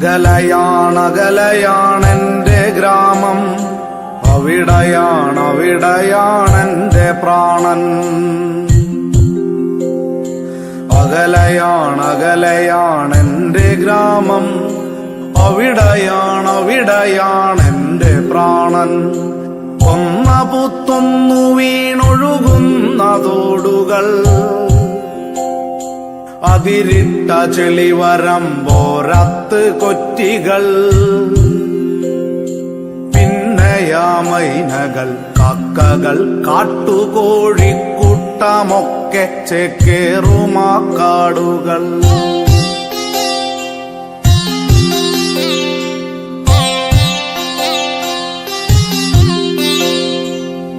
അകലയാണകലയാണെന്റെ ഗ്രാമം. അവിടയാണവിടയാണെന്റെ പ്രാണൻ. അകലയാണകലയാണെന്റെ ഗ്രാമം. അവിടയാണവിടയാണെന്റെ പ്രാണൻ. ഒന്ന പുത്തൊന്നു വീണൊഴുകുന്ന തോടുകൾ. അതിരിട്ട ചെളിവരമ്പോരത്ത് കൊറ്റികൾ. പിന്നയാമൈനകൾ കക്കകൾ കാട്ടുകോഴിക്കൂട്ടമൊക്കെ ചെക്കേറുമാക്കാടുകൾ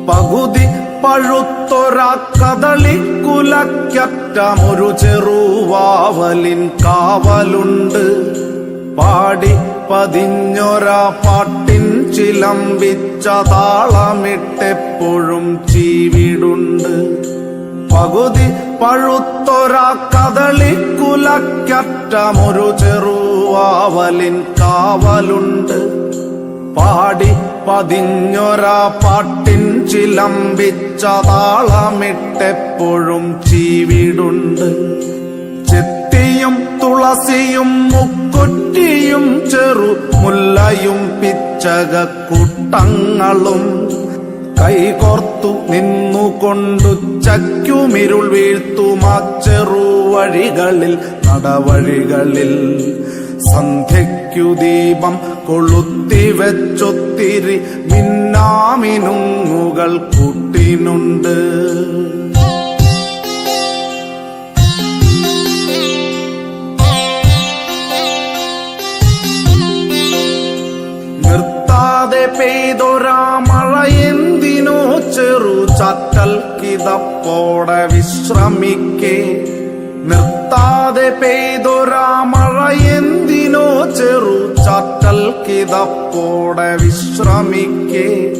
പകുതി പഴുത്തൊരാ കദളിക്കുലക്കറ്റമൊരു ചെറുവാവലിൻ കാവലുണ്ട്. പാടി പതിഞ്ഞൊരാ പാട്ടിൻ ചിലമ്പിച്ച താളമിട്ടെപ്പോഴും ചീവിടുണ്ട്. പകുതി പഴുത്തൊരാ കദളിക്കുലക്കറ്റമൊരു ചെറുവാവലിൻ കാവലുണ്ട്. പതിഞ്ഞൊരാ പാട്ടിൻ ചിലമ്പിച്ച താളമിട്ടെപ്പോഴും ചീവിടുണ്ട്. ചെത്തിയും തുളസിയും മുക്കുറ്റിയും ചെറു മുല്ലയും പിച്ചകക്കൂട്ടങ്ങളും കൈകോർത്തു നിന്നുകൊണ്ടു ചക്കുമിരുൾ വീഴ്ത്തുമാ ചെറുവഴികളിൽ നടവഴികളിൽ. സന്ധ്യയ്ക്കു ദീപം കൊളുത്തി വെച്ചൊത്തിരി മിന്നാമിനുങ്ങുകൾ കൂട്ടിനുണ്ട്. നിർത്താതെ പെയ്തൊരാ മഴ എന്തിനോ ചെറു ചാറ്റൽ കിതപ്പോടെ വിശ്രമിക്കേ. നിർത്താതെ പെയ്തൊരാ ചാറ്റൽ കിതപ്പോടെ വിശ്രമിക്കേ.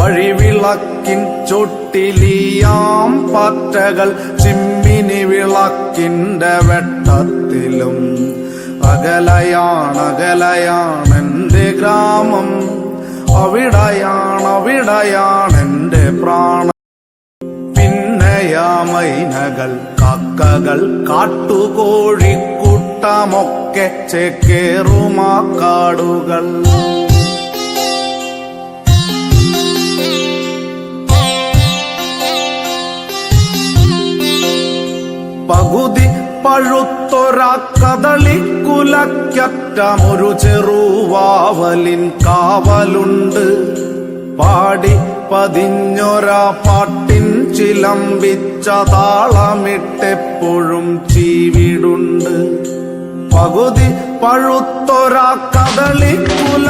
വഴിവിളക്കിൻ ചൊട്ടിലിയാം പാറ്റകൾ ചിമ്മിനി വിളക്കിന്റെ വെട്ടത്തിലും. അകലയാണകലയാണെന്റെ ഗ്രാമം. അവിടയാണവിടയാണെന്റെ പ്രാണ. പിന്നെയാമൈനകൾ കാക്കകൾ കാട്ടുകോഴിക്കൂട്ടമൊക്കെ ചേക്കേറുമാക്കാടുകൾ പകുതി പഴുത്തൊരാ കദളിക്കുലക്കറ്റമൊരു ചെറുവാവലിൻ കാവലുണ്ട്. പാടി പതിഞ്ഞൊരാ പാട്ടിൻ ചിലമ്പിച്ച താളമിട്ടെപ്പോഴും ചീവിടുണ്ട്. പകുതി പഴുത്തൊരാ കദളിക്കുല